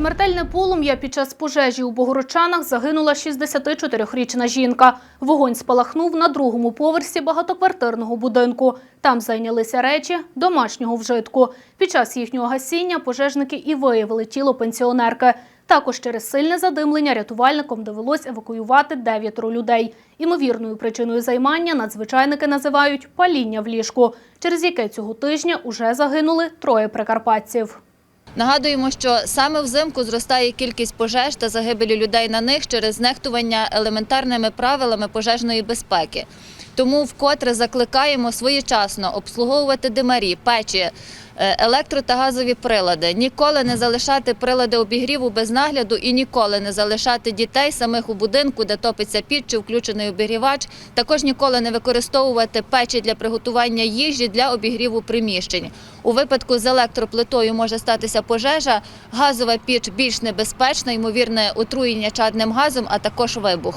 смертельне полум'я під час пожежі у Богородчанах загинула 64-річна жінка. Вогонь спалахнув на другому поверсі багатоквартирного будинку. Там зайнялися речі домашнього вжитку. Під час їхнього гасіння пожежники і виявили тіло пенсіонерки. Також через сильне задимлення рятувальникам довелось евакуювати дев'ятеро людей. Імовірною причиною займання надзвичайники називають паління в ліжку, через яке цього тижня уже загинули троє прикарпатців. Нагадуємо, що саме взимку зростає кількість пожеж та загибелі людей на них через нехтування елементарними правилами пожежної безпеки. Тому вкотре закликаємо своєчасно обслуговувати димарі, печі, е, електро та газові прилади, ніколи не залишати прилади обігріву без нагляду і ніколи не залишати дітей самих у будинку, де топиться піч чи включений обігрівач. Також ніколи не використовувати печі для приготування їжі для обігріву приміщень. У випадку з електроплитою може статися пожежа, газова піч більш небезпечна, ймовірне отруєння чадним газом, а також вибух.